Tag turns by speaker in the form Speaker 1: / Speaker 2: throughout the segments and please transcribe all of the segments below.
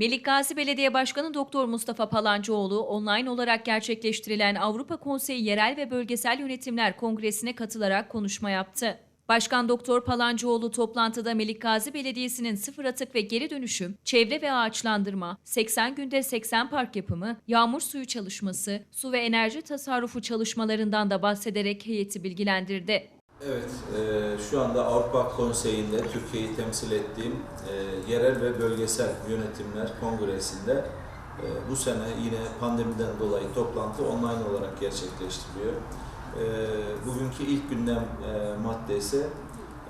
Speaker 1: Melik Gazi Belediye Başkanı Doktor Mustafa Palancıoğlu online olarak gerçekleştirilen Avrupa Konseyi Yerel ve Bölgesel Yönetimler Kongresi'ne katılarak konuşma yaptı. Başkan Doktor Palancıoğlu toplantıda Melik Gazi Belediyesi'nin sıfır atık ve geri dönüşüm, çevre ve ağaçlandırma, 80 günde 80 park yapımı, yağmur suyu çalışması, su ve enerji tasarrufu çalışmalarından da bahsederek heyeti bilgilendirdi.
Speaker 2: Evet, e, şu anda Avrupa Konseyi'nde Türkiye'yi temsil ettiğim e, yerel ve bölgesel yönetimler kongresinde e, bu sene yine pandemiden dolayı toplantı online olarak gerçekleştiriliyor. E, bugünkü ilk gündem e, maddesi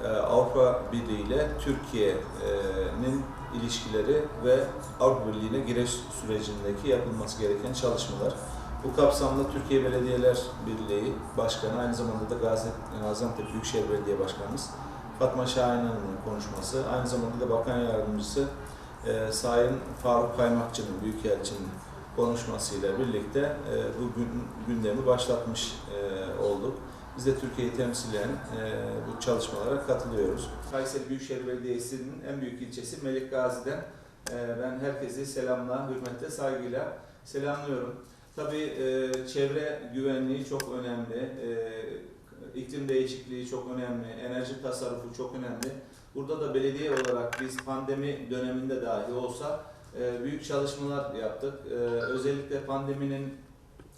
Speaker 2: e, Avrupa Birliği ile Türkiye'nin ilişkileri ve Avrupa Birliği'ne giriş sürecindeki yapılması gereken çalışmalar. Bu kapsamda Türkiye Belediyeler Birliği Başkanı, aynı zamanda da Gazi, Gaziantep Büyükşehir Belediye Başkanımız Fatma Şahin Hanım'ın konuşması, aynı zamanda da Bakan Yardımcısı e, Sayın Faruk Kaymakçı'nın, Büyükelçinin konuşmasıyla birlikte e, bu gün, gündemi başlatmış e, olduk. Biz de Türkiye'yi temsilen e, bu çalışmalara katılıyoruz. Kayseri Büyükşehir Belediyesi'nin en büyük ilçesi Melik Gazi'den e, ben herkesi selamla, hürmetle, saygıyla selamlıyorum. Tabii e, çevre güvenliği çok önemli, e, iklim değişikliği çok önemli, enerji tasarrufu çok önemli. Burada da belediye olarak biz pandemi döneminde dahi olsa e, büyük çalışmalar yaptık. E, özellikle pandeminin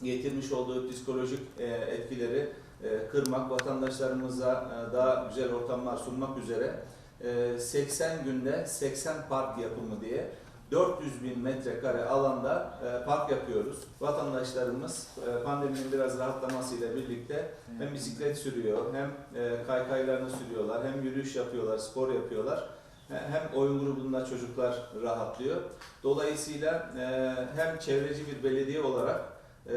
Speaker 2: getirmiş olduğu psikolojik e, etkileri e, kırmak, vatandaşlarımıza e, daha güzel ortamlar sunmak üzere e, 80 günde 80 park yapımı diye 400 bin metrekare alanda e, park yapıyoruz. Vatandaşlarımız e, pandeminin biraz rahatlamasıyla birlikte hem bisiklet sürüyor, hem e, kaykaylarını sürüyorlar, hem yürüyüş yapıyorlar, spor yapıyorlar. He- Hem oyun grubunda çocuklar rahatlıyor. Dolayısıyla e, hem çevreci bir belediye olarak e,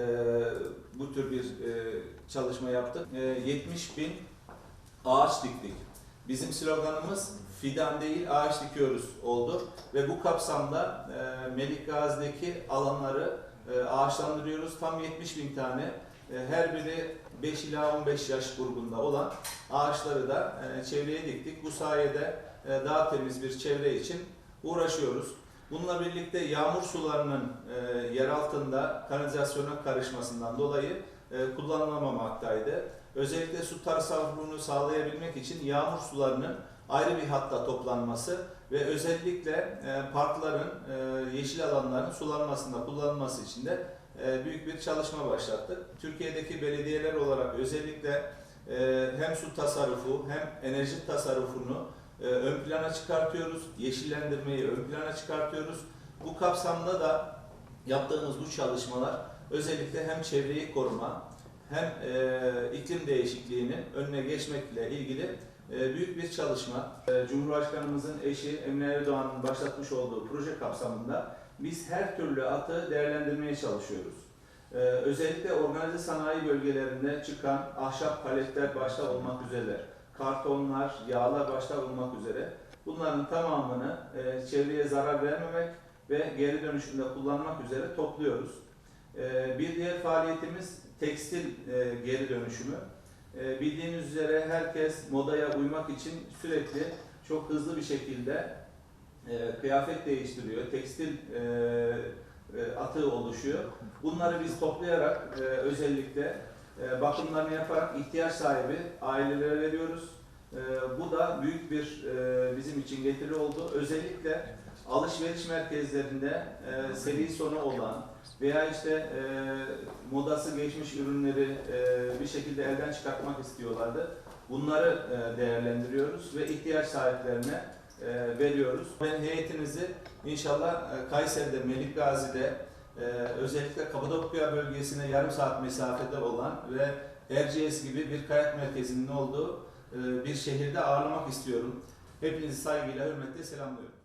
Speaker 2: bu tür bir e, çalışma yaptık. E, 70 bin ağaç diktik. Bizim sloganımız fidan değil ağaç dikiyoruz oldu ve bu kapsamda e, Melik Gazi'deki alanları e, ağaçlandırıyoruz. Tam 70 bin tane e, her biri 5 ila 15 yaş grubunda olan ağaçları da e, çevreye diktik. Bu sayede e, daha temiz bir çevre için uğraşıyoruz. Bununla birlikte yağmur sularının e, yer altında kanalizasyona karışmasından dolayı e, kullanılamamaktaydı. Özellikle su tasarrufunu sağlayabilmek için yağmur sularının ayrı bir hatta toplanması ve özellikle e, parkların, e, yeşil alanların sulanmasında kullanılması için de e, büyük bir çalışma başlattık. Türkiye'deki belediyeler olarak özellikle hem su tasarrufu hem enerji tasarrufunu ön plana çıkartıyoruz. Yeşillendirmeyi ön plana çıkartıyoruz. Bu kapsamda da yaptığımız bu çalışmalar özellikle hem çevreyi koruma hem e, iklim değişikliğinin önüne geçmekle ilgili e, büyük bir çalışma. E, Cumhurbaşkanımızın eşi Emine Erdoğan'ın başlatmış olduğu proje kapsamında biz her türlü atı değerlendirmeye çalışıyoruz. E, özellikle organize sanayi bölgelerinde çıkan ahşap paletler başta olmak üzereler, kartonlar, yağlar başta olmak üzere bunların tamamını e, çevreye zarar vermemek ve geri dönüşümde kullanmak üzere topluyoruz. E, bir diğer faaliyetimiz tekstil e, geri dönüşümü. E, bildiğiniz üzere herkes modaya uymak için sürekli çok hızlı bir şekilde e, kıyafet değiştiriyor. Tekstil e, e, atığı oluşuyor. Bunları biz toplayarak e, özellikle e, bakımlarını yaparak ihtiyaç sahibi ailelere veriyoruz. E, bu da büyük bir e, bizim için getiri oldu. Özellikle alışveriş merkezlerinde e, seri sonu olan veya işte e, modası geçmiş ürünleri e, bir şekilde elden çıkartmak istiyorlardı. Bunları e, değerlendiriyoruz ve ihtiyaç sahiplerine e, veriyoruz. Ben heyetinizi inşallah e, Kayseri'de, Melik Gazi'de e, özellikle Kapadokya bölgesine yarım saat mesafede olan ve Erciyes gibi bir kayak merkezinin olduğu e, bir şehirde ağırlamak istiyorum. Hepinizi saygıyla, hürmetle selamlıyorum.